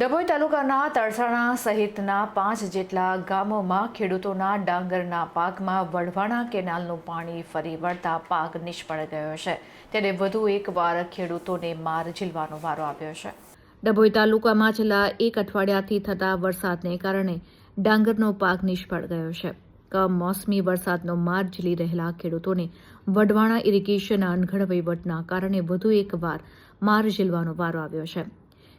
ડભોઈ તાલુકાના તળસાણા સહિતના પાંચ જેટલા ગામોમાં ખેડૂતોના ડાંગરના પાકમાં વઢવાણા કેનાલનું પાણી ફરી વળતા પાક નિષ્ફળ ગયો છે. ત્યારે વધુ એકવાર ખેડૂતોને માર ઝીલવાનો વારો આવ્યો છે. ડભોઈ તાલુકામાં છેલ્લા એક અઠવાડિયાથી થતા વરસાદને કારણે ડાંગરનો પાક નિષ્ફળ ગયો છે. કમોસમી વરસાદનો માર ઝીલી રહેલા ખેડૂતોને વઢવાણા ઇરિગેશનના અનઘડ વહીવટના કારણે વધુ એકવાર માર ઝીલવાનો વારો આવ્યો છે.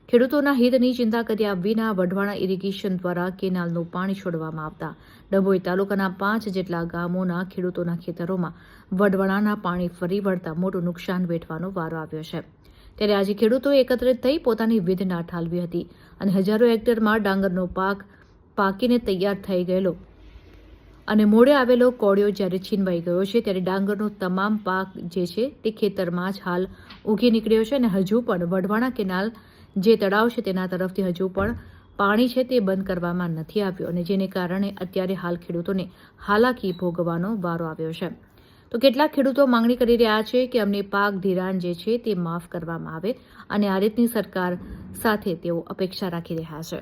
ખેડૂતોના હિતની ચિંતા કર્યા વિના વઢવાણા ઇરિગેશન દ્વારા કેનાલનું પાણી છોડવામાં આવતા. ડભોઈ તાલુકાના પાંચ જેટલા ગામોના ખેડૂતોના ખેતરોમાં વઢવાણાના પાણી ફરી વળતા મોટું નુકસાન વેઠવાનો વારો આવ્યો છે. ત્યારે આજે ખેડૂતો એકત્રિત થઈ પોતાની વિધના ઠાલવી હતી અને હજારો હેક્ટરમાં ડાંગરનો પાક પાકીને તૈયાર થઈ ગયેલો. અને મોડે આવેલો કોળિયો જ્યારે છીનવાઈ ગયો છે ત્યારે ડાંગરનો તમામ પાક જે છે તે ખેતરમાં જ હાલ ઉગી નીકળ્યો છે અને હજુ પણ વઢવાણા કેનાલ જે તળાવ છે તેના તરફથી હજુ પણ પાણી છે તે બંધ કરવામાં નથી આવ્યું અને જેને કારણે અત્યારે હાલ ખેડૂતોને હાલાકી ભોગવવાનો વારો આવ્યો છે. તો કેટલાક ખેડૂતો માંગણી કરી રહ્યા છે કે અમને પાક ધિરાણ જે છે તે માફ કરવામાં આવે અને આ રીતની સરકાર સાથે તેઓ અપેક્ષા રાખી રહ્યા છે.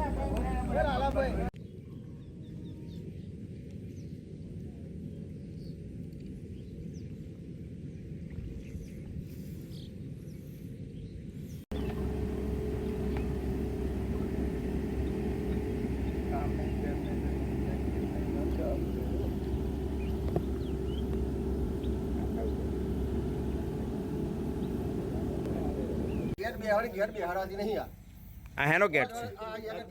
ઘેર બેહાડી ઘેર બેહાડાતી નહીં આ. આ હેનો ગેટ છે આ એને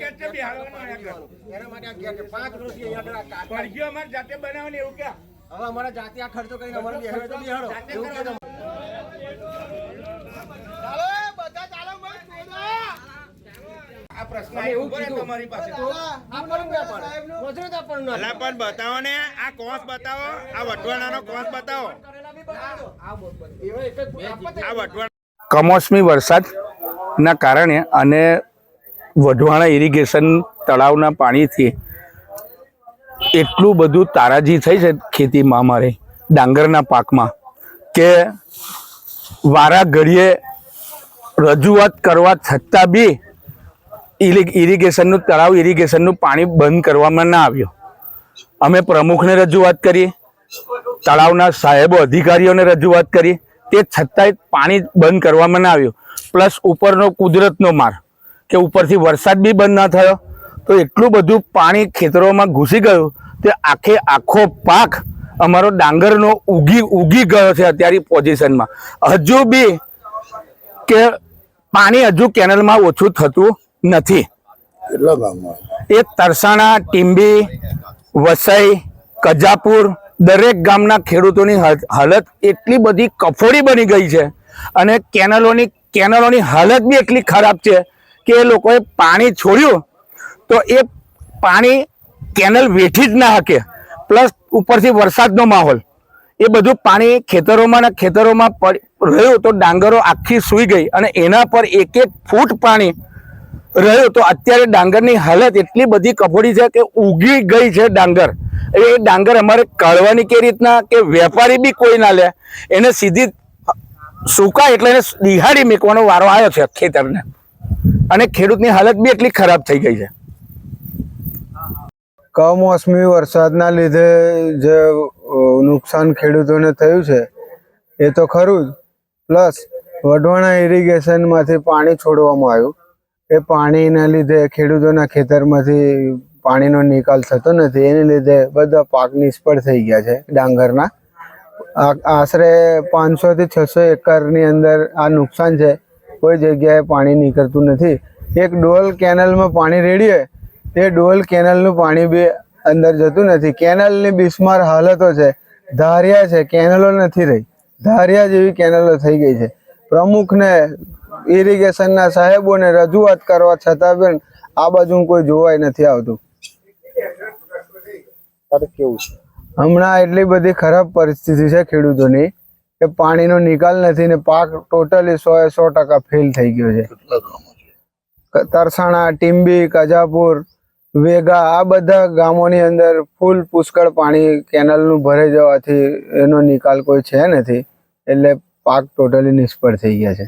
ગેટ છે, એના માટે આ ગેટ છે. પાંચ વર્ષથી અહીંયા આગળ આ અમારે જાતે બનાવવાની એવું ક્યાં હવે અમારા જાતે આ ખર્ચો કરીને અમારે બેહાડો તો બેહાડો. એવું કે તમે. આ પ્રશ્ન અહીં ઊભો તમારી પાસે આપણને ના પાડે. મજૂરી તો આપણને ના અલા પણ બતાવો ને આ કોસ બતાવો આ વટવાણાનો કોસ બતાવો પાડે. એવા એક જ આપત આ વટવાણા કમોસમી વરસાદના કારણે અને વઢવાણા ઇરિગેશન તળાવના પાણીથી એટલું બધું તારાજી થઈ છે ખેતીમાં અમારે, ડાંગરના પાકમાં, કે વારા ઘડીએ રજૂઆત કરવા છતાં બી ઇરિગેશનનું તળાવ ઇરિગેશનનું પાણી બંધ કરવામાં ના આવ્યું. અમે પ્રમુખને રજૂઆત કરી તળાવના સાહેબો, અધિકારીઓને રજૂઆત કરી તે છતાંય પાણી બંધ કરવામાં ના આવ્યું. પ્લસ ઉપરનો કુદરતનો માર કે ઉપરથી વરસાદ બી બંધ ના થયો. તો એટલું બધું પાણી ખેતરોમાં ઘૂસી ગયું તે આખે આખો પાક અમારો ડાંગરનો ઉગી ઉગી ગયો છે અત્યારે પોઝિશનમાં. હજુ બી કે પાણી હજુ કેનલમાં ઓછું થતું નથી. એ તરસાણા ટીંબી વસઈ કજાપુર દરેક ગામના ખેડૂતોની હાલ- હાલત એટલી બધી કફોડી બની ગઈ છે અને કેનલોની કેનલોની હાલત બી એટલી ખરાબ છે કે એ લોકોએ પાણી છોડ્યું તો એ પાણી કેનલ વેઠી જ ના શકે પ્લસ ઉપરથી વરસાદનો માહોલ. એ બધું પાણી ખેતરોમાં ને ખેતરોમાં રહ્યું તો ડાંગરો આખી સૂઈ ગઈ અને એના પર એક એક ફૂટ પાણી રહ્યું, તો અત્યારે ડાંગરની હાલત એટલી બધી કફોડી છે કે ઉગી ગઈ છે ડાંગર. એ ડાંગર અમારે કાઢવાની કે રીતના કે વેપારી બી કોઈ ના લે. એને સીધી સૂકા એટલે એને દિહાડી મેકવાનો વારો આવ્યો છે ખેતરને. અને ખેડૂતની હાલત બી એટલી ખરાબ થઈ ગઈ છે. કમોસમી વરસાદના લીધે જે નુકસાન ખેડૂતોને થયું છે, એ તો ખરું જ. પ્લસ વઢવાણા ઇરિગેશનમાંથી પાણી છોડવામાં આવ્યું. એ પાણીના લીધે ખેડૂતોના ખેતરમાંથી પાણીનો નિકાલ થતો નથી. એને લીધે બધા પાક નિષ્ફળ થઈ ગયા છે ડાંગરના. આશરે પાંચસો થી છસો એકરની અંદર આ નુકસાન છે. કોઈ જગ્યાએ પાણી નીકળતું નથી. એક ડોલ કેનલમાં પાણી રેડીએ એ ડોલ કેનલનું પાણી બી અંદર જતું નથી. કેનલની બિસ્માર હાલતો છે. ધારિયા છે, કેનલો નથી રહી. ધારિયા જેવી કેનલો થઈ ગઈ છે. પ્રમુખને ઇરિગેશનના સાહેબોને રજૂઆત કરવા છતાં પણ આ બાજુ કોઈ જોવાય નથી આવતું. કેવું છે? હમણાં એટલી બધી ખરાબ પરિસ્થિતિ છે ખેડૂતોની કે પાણીનો નિકાલ નથી ને પાક ટોટલી સો એ સો ટકા ફેલ થઈ ગયો છે. તરસાણા ટીમ્બી કજાપુર વેગા આ બધા ગામોની અંદર ફૂલ પુષ્કળ પાણી કેનલનું ભરાઈ જવાથી એનો નિકાલ કોઈ છે નથી. એટલે પાક ટોટલી નિષ્ફળ થઈ ગયા છે.